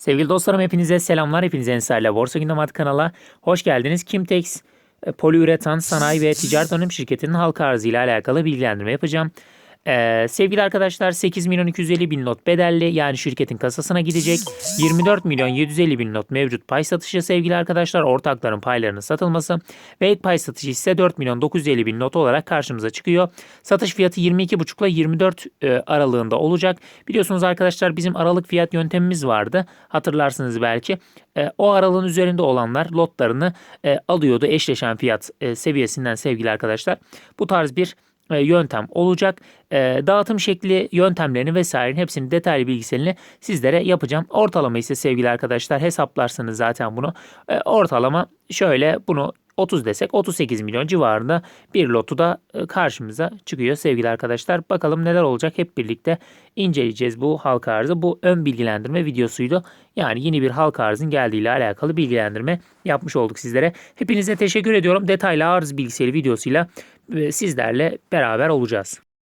Sevgili dostlarım hepinize selamlar. Hepinize Ensar'la Borsa Gündem adlı kanala hoş geldiniz. Kimtex e, Poliüretan Sanayi ve Ticaret Anonim Şirketi'nin halka arzı ile alakalı bilgilendirme yapacağım. Ee, sevgili arkadaşlar 8 milyon 250 bin not bedelli yani şirketin kasasına gidecek. 24 milyon 750 bin not mevcut pay satışı sevgili arkadaşlar ortakların paylarının satılması ve ek pay satışı ise 4 milyon 950 bin not olarak karşımıza çıkıyor. Satış fiyatı 22,5 ile 24 e, aralığında olacak. Biliyorsunuz arkadaşlar bizim aralık fiyat yöntemimiz vardı. Hatırlarsınız belki. E, o aralığın üzerinde olanlar lotlarını e, alıyordu eşleşen fiyat e, seviyesinden sevgili arkadaşlar. Bu tarz bir yöntem olacak. E, dağıtım şekli, yöntemlerini vesairenin hepsini detaylı bilgiselini sizlere yapacağım. Ortalama ise sevgili arkadaşlar hesaplarsınız zaten bunu. E, ortalama şöyle bunu 30 desek 38 milyon civarında bir lotu da e, karşımıza çıkıyor sevgili arkadaşlar. Bakalım neler olacak hep birlikte inceleyeceğiz bu halka arzı. Bu ön bilgilendirme videosuydu. Yani yeni bir halka arzın geldiğiyle alakalı bilgilendirme yapmış olduk sizlere. Hepinize teşekkür ediyorum. Detaylı arz bilgisayarı videosuyla e, sizlerle beraber olacağız.